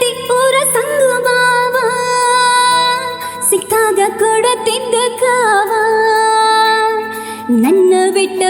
ಸವದತ್ತಿ ಊರ ಸಂಗು ಮಾವ ಸಿಕ್ಕಾಗ ಕೊಡುತ್ತಿದ್ದ ಕಾವ ನನ್ನ ಬಿಟ್ಟ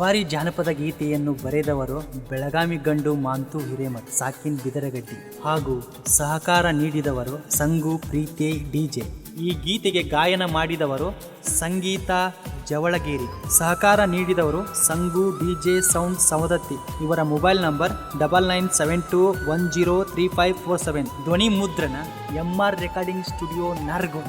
ಈ ಜವಾರಿ ಜಾನಪದ ಗೀತೆಯನ್ನು ಬರೆದವರು ಬೆಳಗಾವಿ ಗಂಡು ಮಾಂತು ಹಿರೇಮಠ್, ಸಾಕಿನ್ ಬಿದರಗಡ್ಡಿ ಹಾಗೂ ಸಹಕಾರ ನೀಡಿದವರು ಸಂಗು, ಪ್ರೀತಿ ಡಿಜೆ ಈ ಗೀತೆಗೆ ಗಾಯನ ಮಾಡಿದವರು ಸಂಗೀತ ಜವಳಗೇರಿ. ಸಹಕಾರ ನೀಡಿದವರು ಸಂಗು ಡಿಜೆ ಸೌಂಡ್ ಸವದತ್ತಿ. ಇವರ mobile number double nine seven two one zero three five four seven. ಧ್ವನಿ ಮುದ್ರಣ ಎಂ ಆರ್ ರೆಕಾರ್ಡಿಂಗ್ ಸ್ಟುಡಿಯೋ ನಾರ್ಗೋ.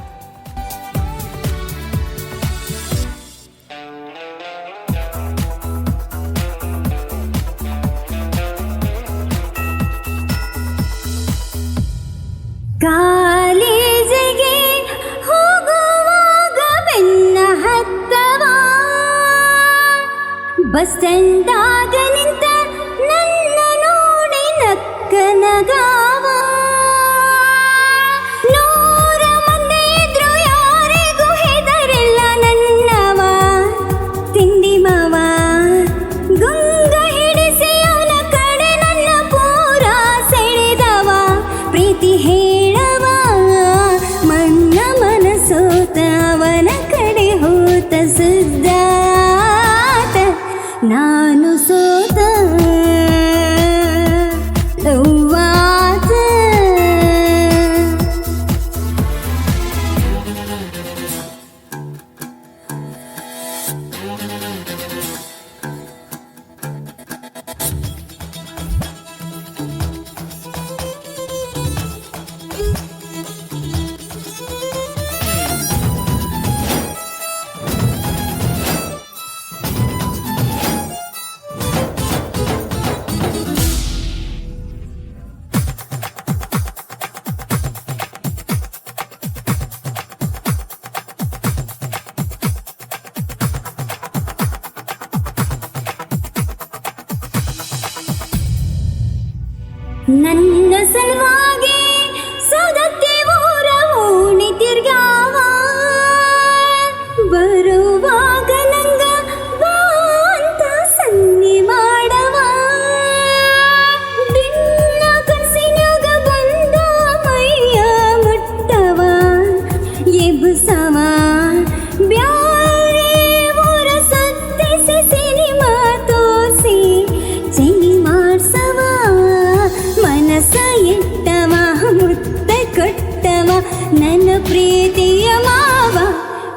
ಕಾಲೇಜಿಗೆ ಹೋಗುವಾಗ ಬೆನ್ನ ಹತ್ತವ? ಬಸ್ ಸ್ಟ್ಯಾಂಡಾಗ ನಿಂತ ನನ್ನ ಸಲುವಾಗಿ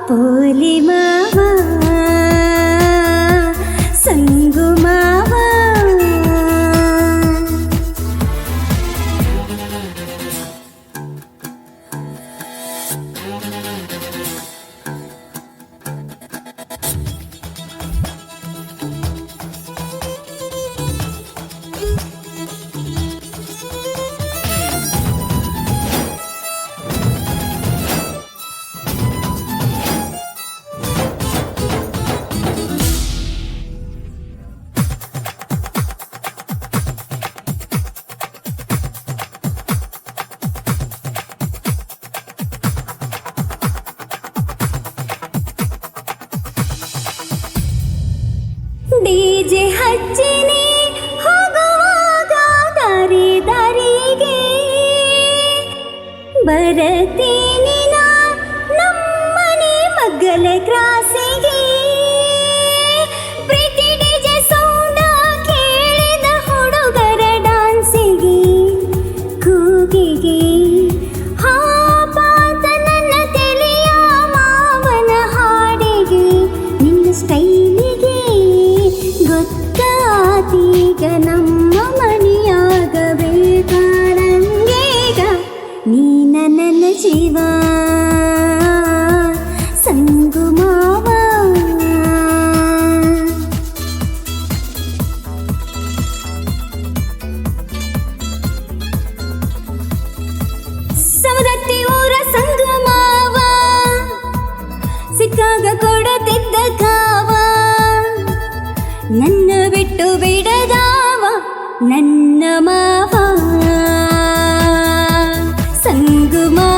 പൂലിമാ ಡಿಜೆ ಹಚ್ಚಿನಿ ಹೋಗುವಾಗ ದಾರಿ ದಾರಿಗೆ. ಬರತೀನಿ ನಮ್ಮನೆ ಮಗ್ಗಲ ಕ್ರಾಸಿಗೆ. ಸೌದತ್ತಿ ಊರ ಸಂಗಮಾವ ಸಿಕ್ಕಾಗ ಕೊಡತಿದ್ದ ಕಾವ ನನ್ನ ಬಿಟ್ಟು ಬಿಡದಾವ ನನ್ನ ಮಾವ ಸಂಗುಮಾ